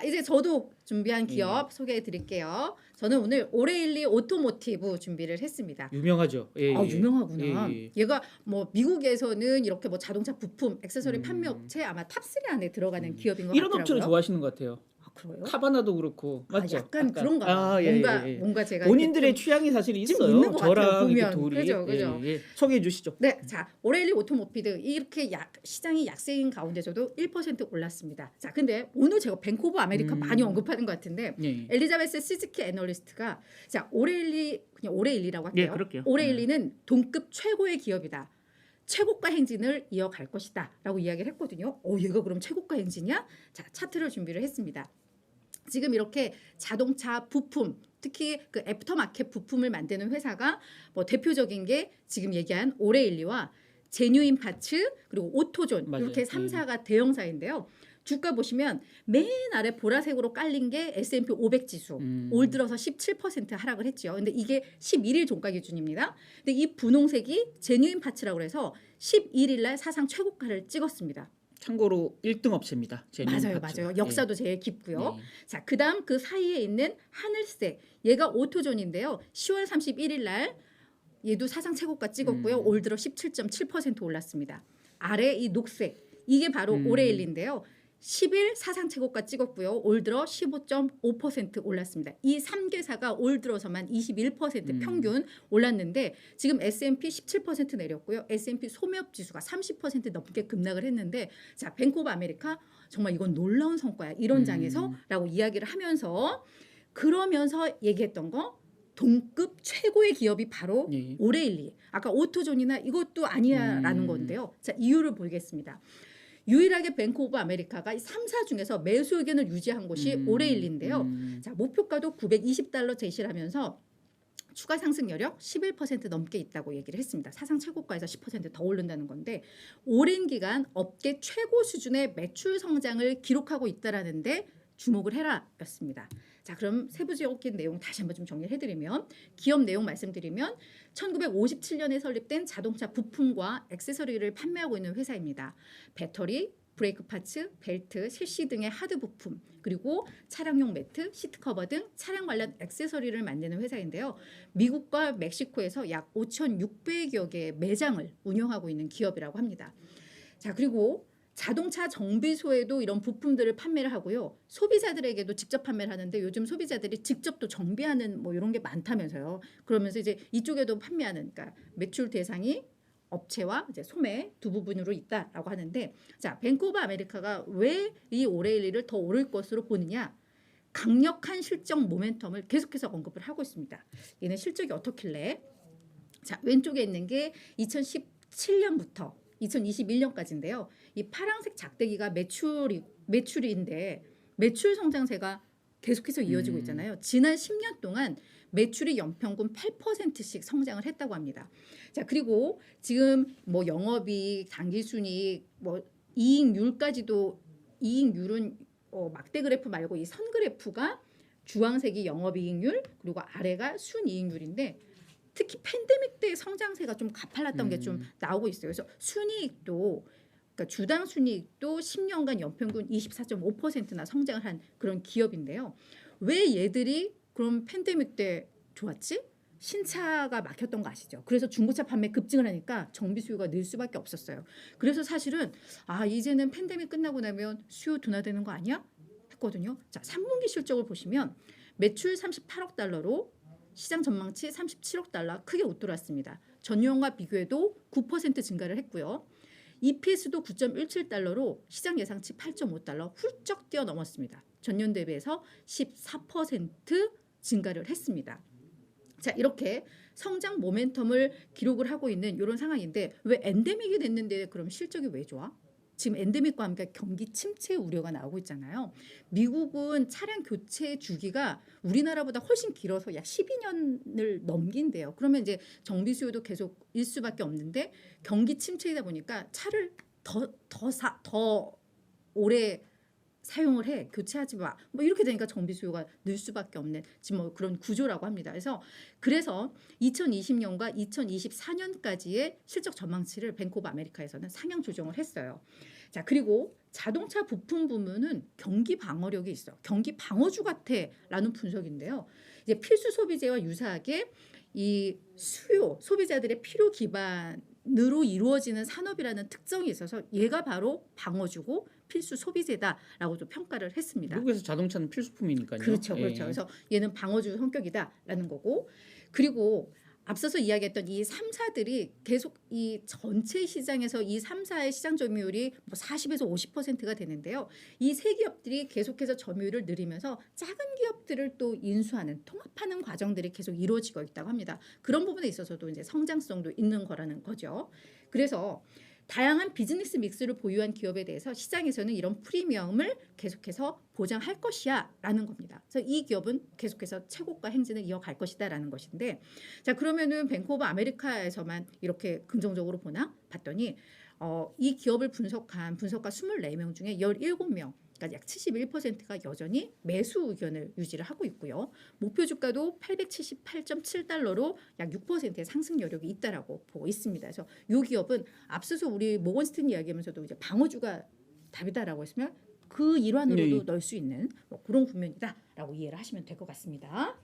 자, 이제 저도 준비한 기업 소개해 드릴게요. 저는 오늘 오레일리 오토모티브 준비를 했습니다. 유명하죠. 예, 아 예. 유명하구나. 예, 예. 얘가 뭐 미국에서는 이렇게 뭐 자동차 부품, 액세서리 음. 판매 업체 아마 탑3 안에 들어가는 기업인 것 이런 같더라고요. 업체를 좋아하시는 것 같아요. 아, 그래요? 카바나도 그렇고 아, 맞죠? 약간, 그런가 봐. 아, 예, 뭔가 예, 예. 뭔가 제가 본인들의 취향이 사실 좀 있어요. 있는 것 같아요, 저랑 보면. 둘이 그죠, 그죠. 예, 예. 소개해 주시죠. 네, 자 오레일리 오토모피드 이렇게 약 시장이 약세인 가운데서도 1% 올랐습니다. 자, 근데 오늘 제가 벤코브 아메리카 음. 많이 언급하는 것 같은데 예, 예. 엘리자베스 시즈키 애널리스트가 자 오레일리 그냥 오레일리라고 할게요. 예, 그럴게요. 오레일리는 동급 최고의 기업이다. 최고가 행진을 이어갈 것이다라고 이야기를 했거든요. 어, 얘가 그럼 최고가 행진이야? 자, 차트를 준비를 했습니다. 지금 이렇게 자동차 부품 특히 그 애프터마켓 부품을 만드는 회사가 뭐 대표적인 게 지금 얘기한 오레일리와 제뉴인 파츠 그리고 오토존 맞아요. 이렇게 음. 3사가 대형사인데요. 주가 보시면 맨 아래 보라색으로 깔린 게 S&P 500 지수. 음. 올 들어서 17% 하락을 했죠. 근데 이게 11일 종가 기준입니다. 근데 이 분홍색이 제뉴인 파츠라고 해서 11일 날 사상 최고가를 찍었습니다. 참고로 1등 업체입니다. 맞아요. 맞아요. 역사도 제일 깊고요. 예. 자, 그다음 그 사이에 있는 하늘색 얘가 오토존인데요. 10월 31일 날 얘도 사상 최고가 찍었고요. 음. 올 들어 17.7% 올랐습니다. 아래 이 녹색 이게 바로 음. 오레일리인데요. 10일 사상 최고가 찍었고요. 올 들어 15.5% 올랐습니다. 이 3개사가 올 들어서만 21% 음. 평균 올랐는데 지금 S&P 17% 내렸고요. S&P 소매업 지수가 30% 넘게 급락을 했는데 자, 뱅크 오브 아메리카 정말 이건 놀라운 성과야. 이런 음. 장에서라고 이야기를 하면서 그러면서 얘기했던 거 동급 최고의 기업이 바로 예. 오레일리. 아까 오토존이나 이것도 아니야라는 음. 건데요. 자, 이유를 보겠습니다. 유일하게 뱅크 오브 아메리카가 이 3사 중에서 매수 의견을 유지한 곳이 음. 오레일리인데요. 음. 자, 목표가도 920달러 제시를 하면서 추가 상승 여력 11% 넘게 있다고 얘기를 했습니다. 사상 최고가에서 10%더 오른다는 건데 오랜 기간 업계 최고 수준의 매출 성장을 기록하고 있다라는데 주목을 해라였습니다. 자, 그럼 세부적인 내용 다시 한번 좀 정리를 해드리면 기업 내용 말씀드리면 1957년에 설립된 자동차 부품과 액세서리를 판매하고 있는 회사입니다. 배터리, 브레이크 파츠, 벨트, 실시 등의 하드 부품, 그리고 차량용 매트, 시트 커버 등 차량 관련 액세서리를 만드는 회사인데요. 미국과 멕시코에서 약 5,600여 개의 매장을 운영하고 있는 기업이라고 합니다. 자, 그리고 자동차 정비소에도 이런 부품들을 판매를 하고요. 소비자들에게도 직접 판매를 하는데 요즘 소비자들이 직접 또 정비하는 뭐 이런 게 많다면서요. 그러면서 이제 이쪽에도 판매하는 그러니까 매출 대상이 업체와 이제 소매 두 부분으로 있다라고 하는데 자, 오브 아메리카가 왜 이 오레일리를 더 오를 것으로 보느냐? 강력한 실적 모멘텀을 계속해서 언급을 하고 있습니다. 얘는 실적이 어떻길래? 자, 왼쪽에 있는 게 2017년부터 2021년까지인데요. 이 파란색 작대기가 매출이 매출인데 매출 성장세가 계속해서 이어지고 음. 있잖아요. 지난 10년 동안 매출이 연평균 8%씩 성장을 했다고 합니다. 자, 그리고 지금 뭐 영업이익, 당기순이익, 뭐 이익률까지도 이익률은 어, 막대 그래프 말고 이 선 그래프가 주황색이 영업이익률 그리고 아래가 순이익률인데 특히 팬데믹 때 성장세가 좀 가팔랐던 게좀 음. 나오고 있어요. 그래서 순이익도 그러니까 주당 순이익도 10년간 연평균 24.5%나 성장을 한 그런 기업인데요. 왜 얘들이 그럼 팬데믹 때 좋았지? 신차가 막혔던 거 아시죠? 그래서 중고차 판매 급증을 하니까 정비 수요가 늘 수밖에 없었어요. 그래서 사실은 아 이제는 팬데믹 끝나고 나면 수요 둔화되는 거 아니야? 했거든요. 자, 3분기 실적을 보시면 매출 38억 달러로 시장 전망치 37억 달러 크게 웃돌았습니다. 전년과 비교해도 9% 증가를 했고요. EPS도 9.17달러로 시장 예상치 8.5달러 훌쩍 뛰어넘었습니다. 전년 대비해서 14% 증가를 했습니다. 자 이렇게 성장 모멘텀을 기록을 하고 있는 이런 상황인데 왜 엔데믹이 됐는데 그럼 실적이 왜 좋아? 지금 엔데믹과 함께 경기 침체 우려가 나오고 있잖아요. 미국은 차량 교체 주기가 우리나라보다 훨씬 길어서 약 12년을 넘긴대요. 그러면 이제 정비 수요도 계속 일 수밖에 없는데 경기 침체이다 보니까 차를 더 더 사 더 오래 사용을 해 교체하지 마. 뭐 이렇게 되니까 정비 수요가 늘 수밖에 없는 지금 뭐 그런 구조라고 합니다. 그래서 그래서 2020년과 2024년까지의 실적 전망치를 오브 아메리카에서는 상향 조정을 했어요. 자 그리고 자동차 부품 부문은 경기 방어력이 있어. 경기 방어주 같아라는 분석인데요. 이제 필수 소비재와 유사하게 이 수요 소비자들의 필요 기반 으로 이루어지는 산업이라는 특성이 있어서 얘가 바로 방어주고 필수 소비재다라고 좀 평가를 했습니다. 미국에서 자동차는 필수품이니까요. 그렇죠, 예. 그렇죠. 그래서 얘는 방어주 성격이다라는 거고 그리고 앞서서 이야기했던 이 3사들이 계속 이 전체 시장에서 이 3사의 시장 점유율이 뭐 40에서 50%가 되는데요. 이 세 기업들이 계속해서 점유율을 늘리면서 작은 기업들을 또 인수하는 통합하는 과정들이 계속 이루어지고 있다고 합니다. 그런 부분에 있어서도 이제 성장성도 있는 거라는 거죠. 그래서 다양한 비즈니스 믹스를 보유한 기업에 대해서 시장에서는 이런 프리미엄을 계속해서 보장할 것이야라는 겁니다. 그래서 이 기업은 계속해서 최고가 행진을 이어갈 것이다라는 것인데, 자 그러면은 뱅크 오브 아메리카에서만 이렇게 긍정적으로 보나 봤더니 어, 이 기업을 분석한 분석가 24명 중에 17명. 그러니까 약 71%가 여전히 매수 의견을 유지를 하고 있고요. 목표 주가도 878.7달러로 약 6%의 상승 여력이 있다라고 보고 있습니다. 그래서 이 기업은 앞서서 우리 모건스틴 이야기하면서도 이제 방어주가 답이다라고 했으면 그 일환으로도 네. 넣을 수 있는 뭐 그런 국면이다라고 이해를 하시면 될 것 같습니다.